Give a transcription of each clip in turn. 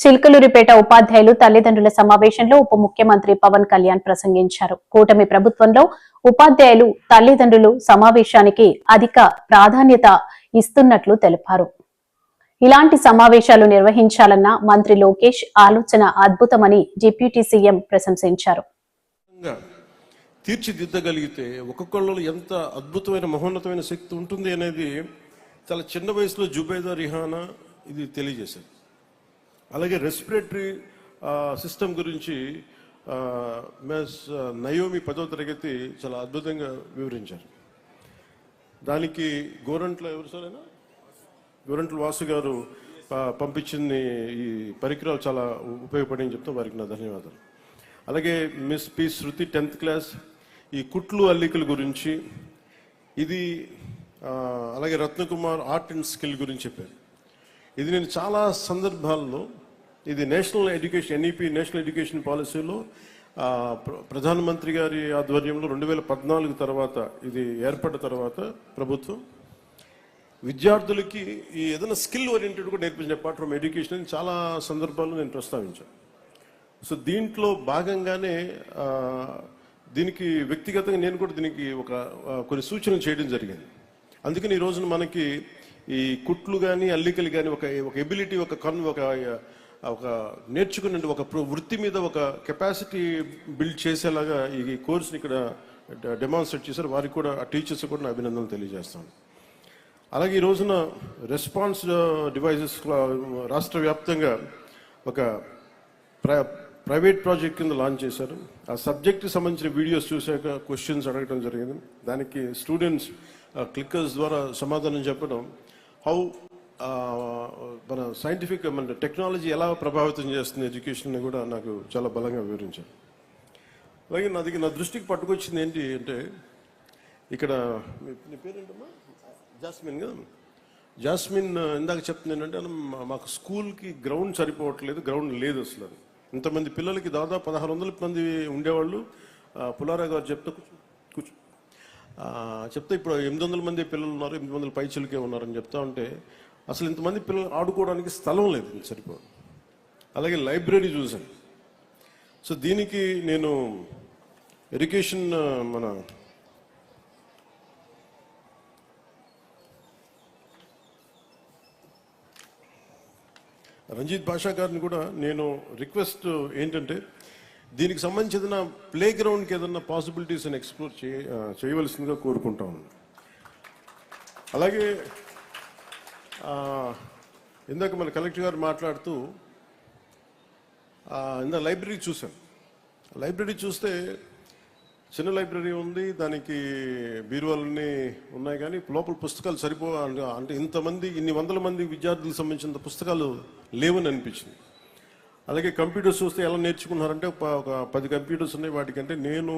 చిల్కలూరిపేట ఉపాధ్యాయులు తల్లిదండ్రుల సమావేశంలో ఉప ముఖ్యమంత్రి పవన్ కళ్యాణ్ ప్రసంగించారు. కూటమి ప్రభుత్వంలో ఉపాధ్యాయులు తల్లిదండ్రులు సమావేశానికి అధిక ప్రాధాన్యత ఇస్తున్నట్లు తెలిపారు. ఇలాంటి సమావేశాలు నిర్వహించాలన్న మంత్రి లోకేష్ ఆలోచన అద్భుతమని డిప్యూటీ సీఎం ప్రశంసించారు. తీర్చిదిద్దగలిగితే ఒక్కొక్కళ్ళు ఎంత అద్భుతమైన మహోన్నతమైన శక్తి ఉంటుంది అనేది చాలా చిన్న వయసులో జుబేదా రిహానా ఇది తెలియజేశారు. అలాగే రెస్పిరేటరీ సిస్టమ్ గురించి మెస్ నయోమి పదో తరగతి చాలా అద్భుతంగా వివరించారు. దానికి గోరంట్ల ఎవరు సరేనా గోరంట్ల వాసు గారు పంపించింది పంపించిన ఈ పరికరాలు చాలా ఉపయోగపడి చెప్తాం వారికి నా ధన్యవాదాలు. అలాగే Miss P Shruti tenth class ఈ కుట్లు అల్లికల గురించి ఇది అలాగే రత్నకుమార్ ఆర్ట్ అండ్ స్కిల్ గురించి చెప్పారు. ఇది నేను చాలా సందర్భాల్లో ఇది national education NEP national education పాలసీలో ప్ర- ప్రధానమంత్రి గారి ఆధ్వర్యంలో రెండు వేల పద్నాలుగు తర్వాత ఇది ఏర్పడ్డ తర్వాత ప్రభుత్వం విద్యార్థులకి ఈ ఏదైనా స్కిల్ ఓరియంటెడ్ కూడా నేర్పించిన పార్ట్ ఫ్రమ్ ఎడ్యుకేషన్ అని చాలా సందర్భాల్లో నేను ప్రస్తావించాను. సో దీంట్లో భాగంగానే దీనికి వ్యక్తిగతంగా నేను కూడా దీనికి ఒక కొన్ని సూచనలు చేయడం జరిగింది. అందుకని ఈ రోజున మనకి ఈ కుట్లు కానీ అల్లికలు కానీ ఒక ఒక ఎబిలిటీ ఒక కన్ ఒక ఒక నేర్చుకున్న ఒక వృత్తి మీద ఒక కెపాసిటీ బిల్డ్ చేసేలాగా ఈ కోర్స్ని ఇక్కడ డెమాన్స్ట్రేట్ చేశారు. వారికి కూడా ఆ టీచర్స్ కూడా నా అభినందనలు తెలియజేస్తాను. అలాగే ఈ రోజున రెస్పాన్స్ డివైజెస్ రాష్ట్ర వ్యాప్తంగా ఒక ప్ర ప్రైవేట్ ప్రాజెక్ట్ కింద లాంచ్ చేశారు. ఆ సబ్జెక్ట్కి సంబంధించిన వీడియోస్ చూశాక క్వశ్చన్స్ అడగడం జరిగింది. దానికి స్టూడెంట్స్ క్లిక్కర్స్ ద్వారా సమాధానం చెప్పడం హౌ మన సైంటిఫిక్ మన టెక్నాలజీ ఎలా ప్రభావితం చేస్తుంది ఎడ్యుకేషన్ కూడా నాకు చాలా బలంగా వివరించారు. అలాగే నాది నా దృష్టికి పట్టుకొచ్చింది ఏంటి అంటే ఇక్కడ మీ నీ పేరేంటమ్మా? జాస్మిన్ కదా? జాస్మిన్ ఇందాక చెప్తుంది ఏంటంటే మాకు స్కూల్కి గ్రౌండ్ సరిపోవట్లేదు గ్రౌండ్ లేదు అసలు అది. ఇంతమంది పిల్లలకి దాదాపు పదహారు వందల మంది ఉండేవాళ్ళు. పులారా గారు చెప్తే కూర్చో కూర్చో. చెప్తే ఇప్పుడు ఎనిమిది వందల మంది పిల్లలు ఉన్నారు ఎనిమిది వందల పైచులకే ఉన్నారని చెప్తా ఉంటే అసలు ఇంతమంది పిల్లలు ఆడుకోవడానికి స్థలం లేదు సరిపో అలాగే లైబ్రరీ చూసాను సో దీనికి నేను ఎడ్యుకేషన్ మన రంజిత్ భాషా గారిని కూడా నేను రిక్వెస్ట్ ఏంటంటే దీనికి సంబంధించిన ప్లే గ్రౌండ్కి ఏదన్నా పాసిబిలిటీస్ అని ఎక్స్ప్లోర్ చేయ చేయవలసిందిగా కోరుకుంటా ఉన్నాను. అలాగే ఇందాక మన కలెక్టర్ గారు మాట్లాడుతూ ఇందా లైబ్రరీ చూశాను. లైబ్రరీ చూస్తే చిన్న లైబ్రరీ ఉంది దానికి బీరువాలన్నీ ఉన్నాయి కానీ లోపల పుస్తకాలు సరిపో అంటే ఇంతమంది ఇన్ని వందల మంది విద్యార్థులకు సంబంధించిన పుస్తకాలు లేవని అనిపించింది. అలాగే కంప్యూటర్స్ చూస్తే ఎలా నేర్చుకున్నారంటే ఒక పది కంప్యూటర్స్ ఉన్నాయి వాటికంటే నేను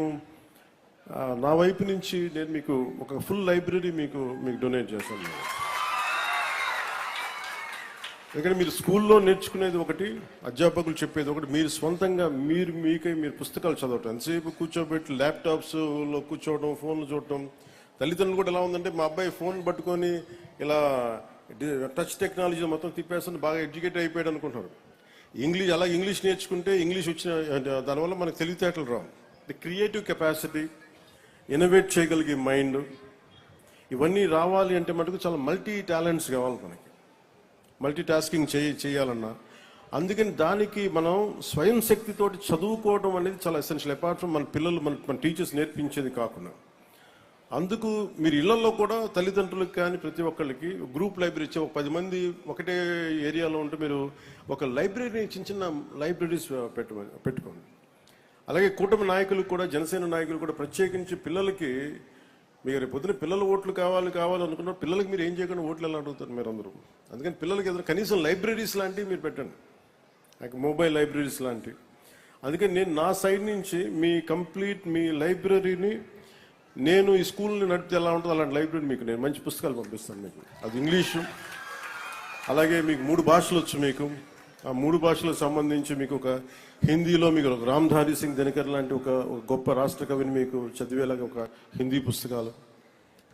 నా వైపు నుంచి నేను మీకు ఒక ఫుల్ లైబ్రరీ మీకు మీకు డొనేట్ చేస్తాను. ఎందుకంటే మీరు స్కూల్లో నేర్చుకునేది ఒకటి అధ్యాపకులు చెప్పేది ఒకటి మీరు స్వంతంగా మీరు మీకై మీరు పుస్తకాలు చదవటం. ఎంతసేపు కూర్చోబెట్టి ల్యాప్టాప్స్లో కూర్చోవడం ఫోన్లు చూడటం. తల్లిదండ్రులు కూడా ఎలా ఉందంటే మా అబ్బాయి ఫోన్ పట్టుకొని ఇలా టచ్ టెక్నాలజీ మొత్తం తిప్పేస్తుంది బాగా ఎడ్యుకేట్ అయిపోయాడు అనుకుంటారు ఇంగ్లీష్ అలా ఇంగ్లీష్ నేర్చుకుంటే ఇంగ్లీష్ వచ్చిన దానివల్ల మనకు తెలివితేటలు రావు. ది క్రియేటివ్ కెపాసిటీ ఇన్నోవేట్ చేయగలిగే మైండ్ ఇవన్నీ రావాలి అంటే మటుకు చాలా మల్టీ టాలెంట్స్ కావాలి మనకి. మల్టీ టాస్కింగ్ చేయ చేయాలన్నా. అందుకని దానికి మనం స్వయం శక్తితోటి చదువుకోవడం అనేది చాలా ఎసెన్షియల్ అపార్ట్ ఫ్రమ్ మన పిల్లలు మన మన టీచర్స్ నేర్పించేది కాకుండా. అందుకు మీరు ఇళ్ళలో కూడా తల్లిదండ్రులకు కానీ ప్రతి ఒక్కళ్ళకి గ్రూప్ లైబ్రరీ ఇచ్చే ఒక పది మంది ఒకటే ఏరియాలో ఉంటే మీరు ఒక లైబ్రరీని చిన్న చిన్న లైబ్రరీస్ పెట్టమని పెట్టుకోండి. అలాగే కూటమి నాయకులు కూడా జనసేన నాయకులు కూడా ప్రత్యేకించి పిల్లలకి మీరు రేపు పొద్దున పిల్లల ఓట్లు కావాలి కావాలి అనుకున్న పిల్లలకి మీరు ఏం చేయకుండా ఓట్లు ఎలా అడుగుతారు మీరు అందరూ అందుకని పిల్లలకి ఏదైనా కనీసం లైబ్రరీస్ లాంటివి మీరు పెట్టండి. లైక్ మొబైల్ లైబ్రరీస్ లాంటివి. అందుకని నేను నా సైడ్ నుంచి మీ కంప్లీట్ మీ లైబ్రరీని నేను ఈ స్కూల్ని నడిపితే ఎలా ఉంటుందో అలాంటి లైబ్రరీ మీకు నేను మంచి పుస్తకాలు పంపిస్తాను మీకు. అది ఇంగ్లీషు. అలాగే మీకు మూడు భాషలు వచ్చు మీకు. ఆ మూడు భాషలకు సంబంధించి మీకు ఒక హిందీలో మీకు రామ్ధారి సింగ్ దినకర్ లాంటి ఒక గొప్ప రాష్ట్ర కవిని మీకు చదివేలాగా ఒక హిందీ పుస్తకాలు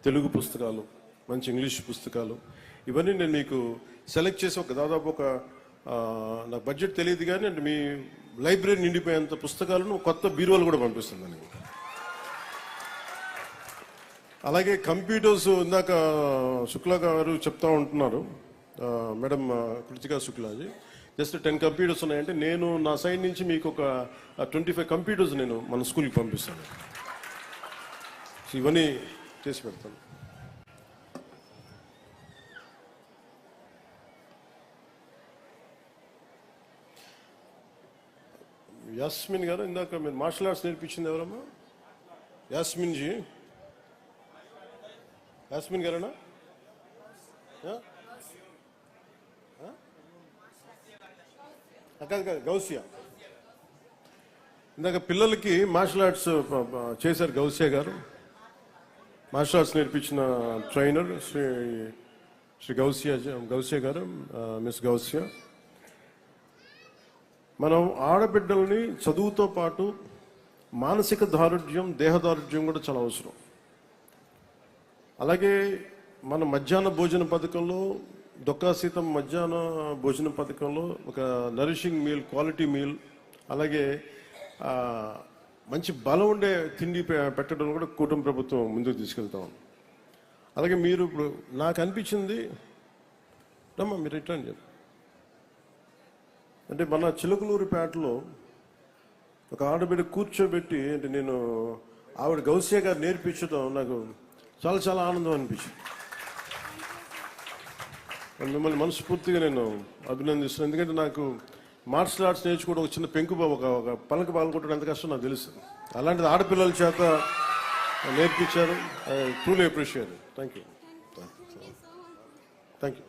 తెలుగు పుస్తకాలు మంచి ఇంగ్లీష్ పుస్తకాలు ఇవన్నీ నేను మీకు సెలెక్ట్ చేసి ఒక దాదాపు ఒక నాకు బడ్జెట్ తెలియదు కానీ అంటే మీ లైబ్రరీ నిండిపోయేంత పుస్తకాలను కొత్త బీరువాలు కూడా పంపిస్తుందని అలాగే కంప్యూటర్స్ ఇందాక శుక్లా గారు చెప్తా ఉంటున్నారు madam Kritika Shuklaji. Just ten computers ఉన్నాయంటే నేను నా సైడ్ నుంచి మీకు ఒక ట్వంటీ ఫైవ్ కంప్యూటర్స్ నేను మన స్కూల్కి పంపిస్తాను. ఇవన్నీ చేసి పెడతాను. యాస్మిన్ గారు ఇందాక మీరు మార్షల్ ఆర్ట్స్ నేర్పించింది ఎవరమ్మా? యాస్మిన్ జీ. యాస్మిన్ గారేనా ఆ? ఆ? ఆ, కాదు కాదు గౌసియా. ఇందాక పిల్లలకి మార్షల్ ఆర్ట్స్ చేశారు గౌసియా గారు. మార్షల్ ఆర్ట్స్ నేర్పించిన ట్రైనర్ శ్రీ శ్రీ గౌసియా గౌసియా గారు మిస్ గౌసియా. మనం ఆడబిడ్డల్ని చదువుతో పాటు మానసిక దారుఢ్యం దేహ దారుఢ్యం కూడా చాలా అవసరం. అలాగే మన మధ్యాహ్న భోజన పథకంలో దొక్కాసీతం మధ్యాహ్న భోజన పథకంలో ఒక నరిషింగ్ మీల్ క్వాలిటీ మీల్ అలాగే మంచి బలం ఉండే తిండి పె- పెట్టడం కూడా కూటమి ప్రభుత్వం ముందుకు తీసుకెళ్తాం అలాగే మీరు ఇప్పుడు నాకు అనిపించింది రమ్మా మీరు రిటర్న్ చెప్పు అంటే మన చిలుకలూరిపేటలో ఒక ఆడబిడ్డ కూర్చోబెట్టి అంటే నేను ఆవిడ గౌసియా గారు నేర్పించడం నాకు చాలా చాలా ఆనందం అనిపించింది. మిమ్మల్ని మనస్ఫూర్తిగా నేను అభినందిస్తున్నాను. ఎందుకంటే నాకు మార్షల్ ఆర్ట్స్ నేర్చుకోవడం ఒక చిన్న పెంకుబాబు ఒక ఒక పలక పాల్గొట్టడం ఎంత కష్టం నాకు తెలుసు. అలాంటిది ఆడపిల్లల చేత నేర్పించారు. Truly appreciate thank you thank you